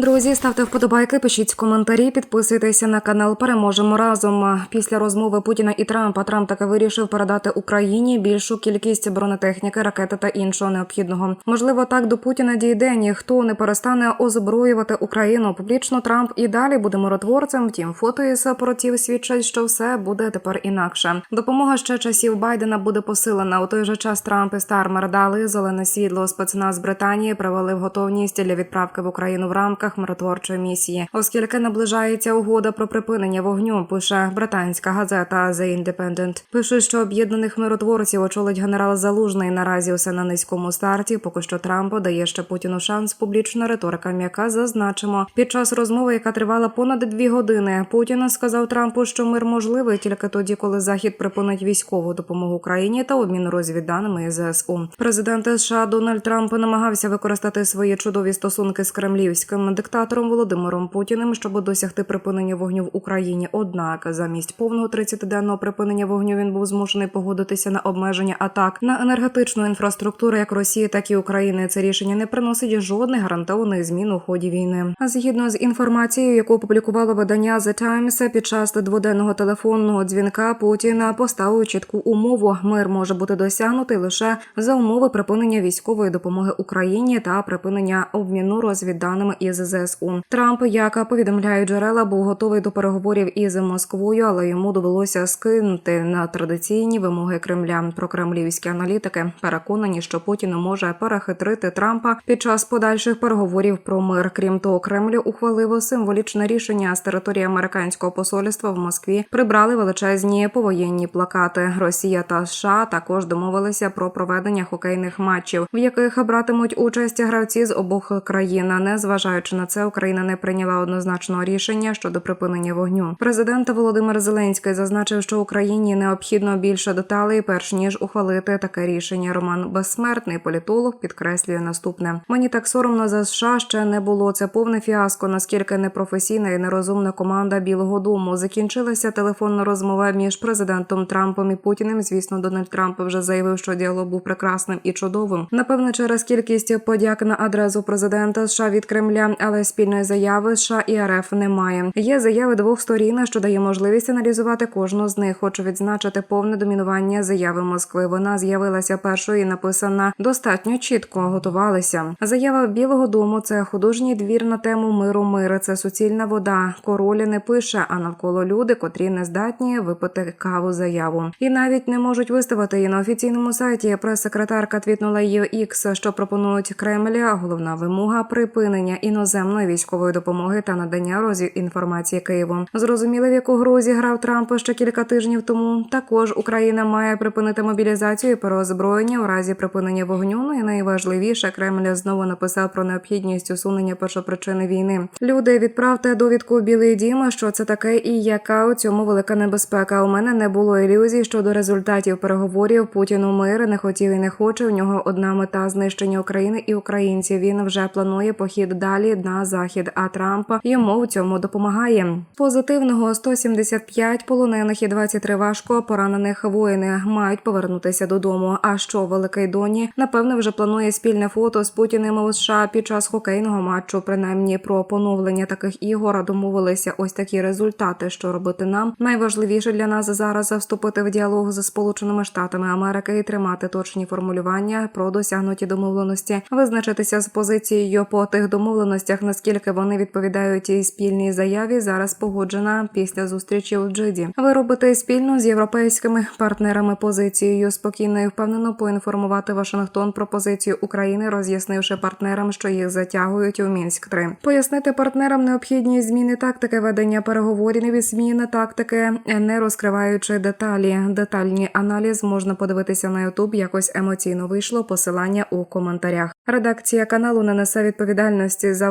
Друзі, ставте вподобайки, пишіть коментарі, підписуйтеся на канал. Переможемо разом. Після розмови Путіна і Трампа Трамп таки вирішив передати Україні більшу кількість бронетехніки, ракети та іншого необхідного. Можливо, так до Путіна дійде. Ніхто не перестане озброювати Україну. Публічно Трамп і далі буде миротворцем. Втім, фото із апаратів свідчать, що все буде тепер інакше. Допомога ще часів Байдена буде посилена. У той же час Трамп і Стармер дали зелене світло. Спецназ Британії привели в готовність для відправки в Україну в рамках миротворчої місії, оскільки наближається угода про припинення вогню. Пише британська газета The Independent. Пишуть, що об'єднаних миротворців очолить генерал Залужний. Наразі усе на низькому старті. Поки що Трамп дає ще Путіну шанс. Публічна риторика м'яка зазначимо. Під час розмови, яка тривала понад дві години, Путін сказав Трампу, що мир можливий тільки тоді, коли Захід припинить військову допомогу Україні та обмін розвідданими ЗСУ. Президент США Дональд Трамп намагався використати свої чудові стосунки з кремлівським диктатором Володимиром Путіним, щоб досягти припинення вогню в Україні. Однак, замість повного 30-денного припинення вогню він був змушений погодитися на обмеження атак на енергетичну інфраструктуру як Росії, так і України. Це рішення не приносить жодних гарантованих змін у ході війни. Згідно з інформацією, яку опублікувало видання The Times, під час дводенного телефонного дзвінка Путіна поставив чітку умову: мир може бути досягнутий лише за умови припинення військової допомоги Україні та припинення обміну розвідданими із ЗСУ. Трамп, як повідомляють джерела, був готовий до переговорів із Москвою, але йому довелося скинути на традиційні вимоги Кремля. Про кремлівські аналітики переконані, що Путін може перехитрити Трампа під час подальших переговорів про мир. Крім того, Кремль ухвалив символічне рішення з території американського посольства в Москві. Прибрали величезні повоєнні плакати. Росія та США також домовилися про проведення хокейних матчів, в яких братимуть участь гравці з обох країн. Незважаючи на це, Україна не прийняла однозначного рішення щодо припинення вогню. Президент Володимир Зеленський зазначив, що Україні необхідно більше деталей, перш ніж ухвалити таке рішення. Роман Безсмертний політолог підкреслює наступне: мені так соромно за США ще не було. Це повне фіаско. Наскільки непрофесійна і нерозумна команда Білого Дому закінчилася телефонна розмова між президентом Трампом і Путіним. Звісно, Дональд Трамп вже заявив, що діалог був прекрасним і чудовим. Напевне, через кількість подяк на адресу президента США від Кремля, але спільної заяви США і РФ немає. Є заяви двох сторін, що дає можливість аналізувати кожну з них. Хочу відзначити повне домінування заяви Москви. Вона з'явилася першою і написана достатньо чітко. Готувалися. Заява Білого Дому це художній двір на тему миру. Мир це суцільна вода. Король не пише, а навколо люди, котрі не здатні випити каву заяву, і навіть не можуть виставити її на офіційному сайті. Прес-секретарка твітнула її ікс, що пропонують Кремля. Головна вимога припинення іноземної військової допомоги та надання розвідінформації Києву. Зрозуміли, в яку гру зіграв Трамп ще кілька тижнів тому. Також Україна має припинити мобілізацію і переозброєння у разі припинення вогню. Ну і найважливіше Кремль знову написав про необхідність усунення першопричини війни. Люди відправте довідку Білий Дім, що це таке, і яка у цьому велика небезпека. У мене не було ілюзій щодо результатів переговорів. Путін у мир не хотів і не хоче. У нього одна мета знищення України і українців. Він вже планує похід далі на захід. А Трамп йому в цьому допомагає. Позитивного 175 полонених і 23 важко поранених воїни мають повернутися додому. А що Великий Доні напевне вже планує спільне фото з Путіним у США під час хокейного матчу. Принаймні про поновлення таких ігор домовилися ось такі результати. Що робити нам найважливіше для нас зараз вступити в діалог з Сполученими Штатами Америки і тримати точні формулювання про досягнуті домовленості, визначитися з позицією по тих домовленостях, наскільки вони відповідають цій спільній заяві. Зараз погоджена після зустрічі у Джиді. Ви робите спільно з європейськими партнерами позицією спокійно і впевнено поінформувати Вашингтон про позицію України, роз'яснивши партнерам, що їх затягують у мінськ 3 Пояснити партнерам необхідність зміни тактики ведення переговорів від зміни тактики, не розкриваючи деталі. Детальні аналіз можна подивитися на Ютуб. Якось емоційно вийшло посилання у коментарях. Редакція каналу не несе відповідальності за